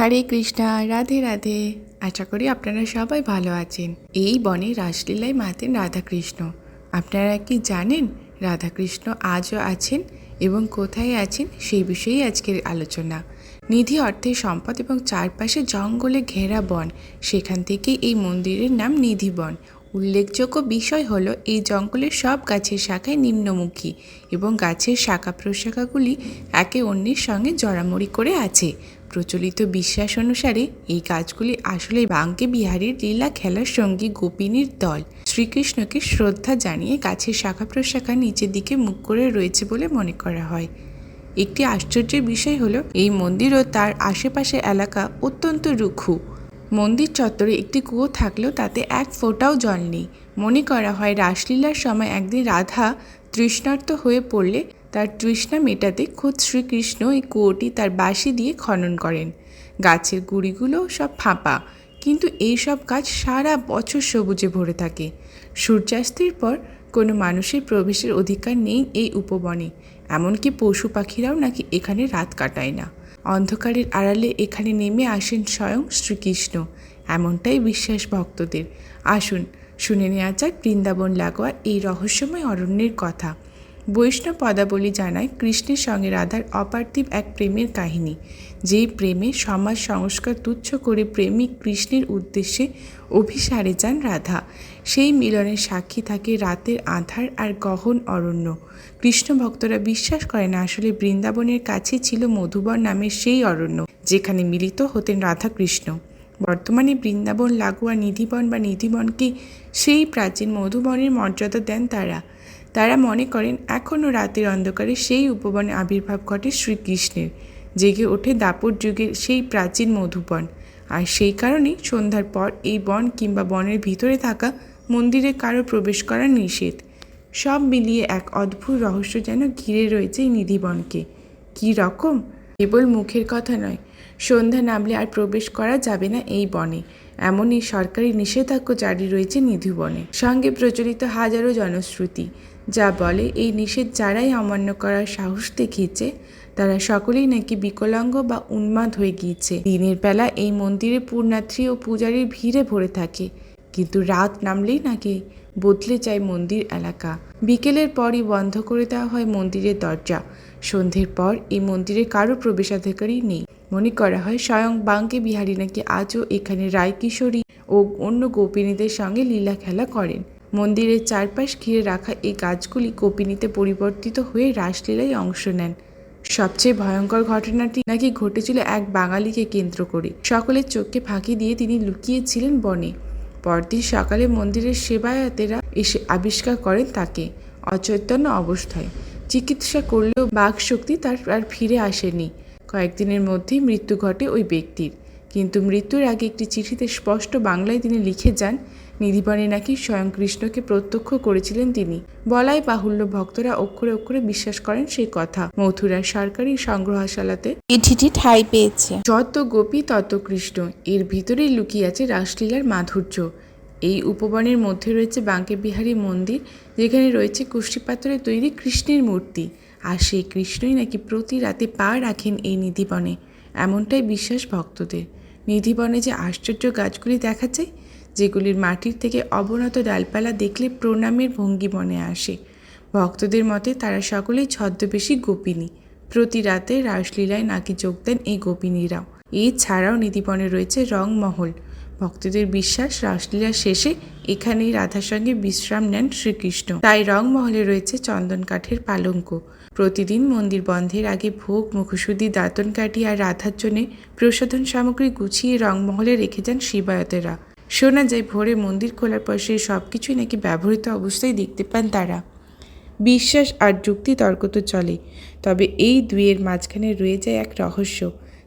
হরে কৃষ্ণা, রাধে রাধে। আশা করি আপনারা সবাই ভালো আছেন। এই বনে রাসলীলায় মাতেন রাধাকৃষ্ণ। আপনারা কি জানেন রাধাকৃষ্ণ আজও আছেন এবং কোথায় আছেন সেই বিষয়েই আজকের আলোচনা। নিধি অর্থে সম্পদ এবং চারপাশে জঙ্গলে ঘেরা বন, সেখান থেকে এই মন্দিরের নাম নিধি বন। উল্লেখযোগ্য বিষয় হলো, এই জঙ্গলের সব গাছের শাখায় নিম্নমুখী এবং গাছের শাখা প্রশাখাগুলি একে অন্যের সঙ্গে জড়ামড়ি করে আছে। প্রচলিত বিশ্বাস অনুসারে এই কাজগুলি আসলে বাঙ্কে বিহারীর লীলা খেলার সঙ্গী গোপিনীর দল। শ্রীকৃষ্ণকে শ্রদ্ধা জানিয়ে গাছের শাখা প্রশাখা নিচের দিকে মুখ করে রয়েছে বলে মনে করা হয়। একটি আশ্চর্যের বিষয় হলো, এই মন্দির ও তার আশেপাশে এলাকা অত্যন্ত রুক্ষ মন্দির চত্বরে একটি কুয়ো থাকলেও তাতে এক ফোঁটাও জল নেই। মনে করা হয়, রাসলীলার সময় একদিন রাধা তৃষ্ণার্ত হয়ে পড়লে তার তৃষ্ণা মেটাতে খোদ শ্রীকৃষ্ণ এই কুয়োটি তার বাঁশি দিয়ে খনন করেন। গাছের গুড়িগুলো সব ফাঁপা, কিন্তু এই সব গাছ সারা বছর সবুজে ভরে থাকে। সূর্যাস্তের পর কোনো মানুষের প্রবেশের অধিকার নেই এই উপবনে, এমনকি পশু পাখিরাও নাকি এখানে রাত কাটায় না। অন্ধকারের আড়ালে এখানে নেমে আসেন স্বয়ং শ্রীকৃষ্ণ, এমনটাই বিশ্বাস ভক্তদের। আসুন, শুনে নেওয়া যাক বৃন্দাবন লাগোয়া এই রহস্যময় অরণ্যের কথা। বৈষ্ণব পদাবলী জানায় কৃষ্ণের সঙ্গে রাধার অপার্থিব এক প্রেমের কাহিনী। যেই প্রেমে সমাজ সংস্কার তুচ্ছ করে প্রেমিক কৃষ্ণের উদ্দেশ্যে অভিসারে যান রাধা। সেই মিলনের সাক্ষী থাকে রাতের আধার আর গহন অরণ্য। কৃষ্ণ ভক্তরা বিশ্বাস করেন আসলে বৃন্দাবনের কাছে ছিল মধুবন নামের সেই অরণ্য, যেখানে মিলিত হতেন রাধা কৃষ্ণ। বর্তমানে বৃন্দাবন লাগোয়া নিধিবন বা নিধিবনকে সেই প্রাচীন মধুবনের মর্যাদা দেন তারা। তারা মনে করেন এখনও রাতের অন্ধকারে সেই উপবনে আবির্ভাব ঘটে শ্রীকৃষ্ণের, জেগে ওঠে দাপর যুগের সেই প্রাচীন মধুবন। আর সেই কারণেই সন্ধ্যার পর এই বন কিংবা বনের ভিতরে থাকা মন্দিরে কারও প্রবেশ করা নিষেধ। সব মিলিয়ে এক অদ্ভুত রহস্য যেন ঘিরে রয়েছে এই নিধিবনকে। কী রকম? কেবল মুখের কথা নয়, সন্ধ্যা নামলে আর প্রবেশ করা যাবে না এই বনে। এমনই সরকারি নিষেধাজ্ঞা জারি রয়েছে নিধিবনে। সঙ্গে প্রচলিত হাজারো জনশ্রুতি, যা বলে এই নিষেধ যারাই অমান্য করার সাহস দেখিয়েছে, তারা সকলেই নাকি বিকলাঙ্গ বা উন্মাদ হয়ে গিয়েছে। দিনের বেলা এই মন্দিরে পূর্ণাত্রী ও পূজারীর ভিড়ে ভরে থাকে, কিন্তু রাত নামলেই নাকি বদলে যায় মন্দির এলাকা। বিকেলের পরই বন্ধ করে দেওয়া হয় মন্দিরের দরজা। সন্ধ্যের পর এই মন্দিরে কারও প্রবেশাধিকারী নেই। মনে করা হয় স্বয়ং বাঙ্কে বিহারী নাকি আজও এখানে রায়কিশোরী ও অন্য গোপিনীদের সঙ্গে লীলা খেলা করেন। মন্দিরের চারপাশ ঘিরে রাখা এই গাছগুলি গোপিনীতে পরিবর্তিত হয়ে রাসলীলায় অংশ নেন। সবচেয়ে ভয়ঙ্কর ঘটনাটি নাকি ঘটেছিল এক বাঙালিকে কেন্দ্র করে। সকলের চোখকে ফাঁকি দিয়ে তিনি লুকিয়েছিলেন বনে। পরদিন সকালে মন্দিরের সেবায়াতেরা এসে আবিষ্কার করেন তাকে অচৈতন্য অবস্থায়। চিকিৎসা করলেও বাঘ শক্তি তার আর ফিরে আসেনি। কয়েকদিনের মধ্যেই মৃত্যু ঘটে ওই ব্যক্তির। কিন্তু মৃত্যুর আগে একটি চিঠিতে স্পষ্ট বাংলায় তিনি লিখে যান নিধিবনে নাকি স্বয়ং কৃষ্ণকে প্রত্যক্ষ করেছিলেন তিনি। বলাই বাহুল্য ভক্তরা অক্ষরে অক্ষরে বিশ্বাস করেন সেই কথা। মথুরার সরকারি সংগ্রহশালাতে চিঠিটি ঠাঁই পেয়েছে। যত গোপী তত কৃষ্ণ। এর ভিতরেই লুকিয়ে আছে রাসলীলার মাধুর্য। এই উপবনের মধ্যে রয়েছে বাঙ্কে বিহারী মন্দির, যেখানে রয়েছে কুষ্টি পাথরে তৈরি কৃষ্ণের মূর্তি। আর সেই কৃষ্ণই নাকি প্রতি রাতে পা রাখেন এই নিধিবনে, এমনটাই বিশ্বাস ভক্তদের। নিধিবনে যে আশ্চর্য গাছগুলি দেখা যায়, যেগুলির মাটির থেকে অবনত ডালপালা দেখলে প্রণামের ভঙ্গি মনে আসে। ভক্তদের মতে তারা সকলেই ছদ্মবেশী গোপিনী। প্রতি রাতে রাসলীলায় নাকি যোগ দেন এই গোপিনীরাও। এছাড়াও নিধিবনে রয়েছে রংমহল ভক্তদের বিশ্বাস রাসলীলা শেষে এখানেই রাধার সঙ্গে বিশ্রাম নেন শ্রীকৃষ্ণ। তাই রংমহলে রয়েছে চন্দন কাঠের পালঙ্ক। প্রতিদিন মন্দির বন্ধের আগে ভোগ, মুখশুদ্ধি, দাঁতন কাঠি আর রাধার জন্যে প্রসাধন সামগ্রী গুছিয়ে রংমহলে রেখে যান শিবায়তেরা। শোনা যায় ভোরে মন্দির খোলার পর সেই সব কিছুই নাকি ব্যবহৃত অবস্থায় দেখতে পান তারা। বিশ্বাস আর যুক্তি তর্ক তো চলে, তবে এই দুইয়ের মাঝখানে রয়ে যায় এক রহস্য।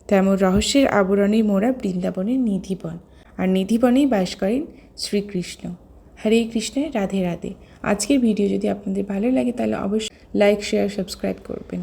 তেমন রহস্যের আবরণেই মোড়া বৃন্দাবনের নিধিবন। আর নিধিবনেই বাস করেন শ্রীকৃষ্ণ। হরে কৃষ্ণ, রাধে রাধে। আজকের ভিডিও যদি আপনাদের ভালো লাগে তাহলে অবশ্যই লাইক শেয়ার সাবস্ক্রাইব করবেন।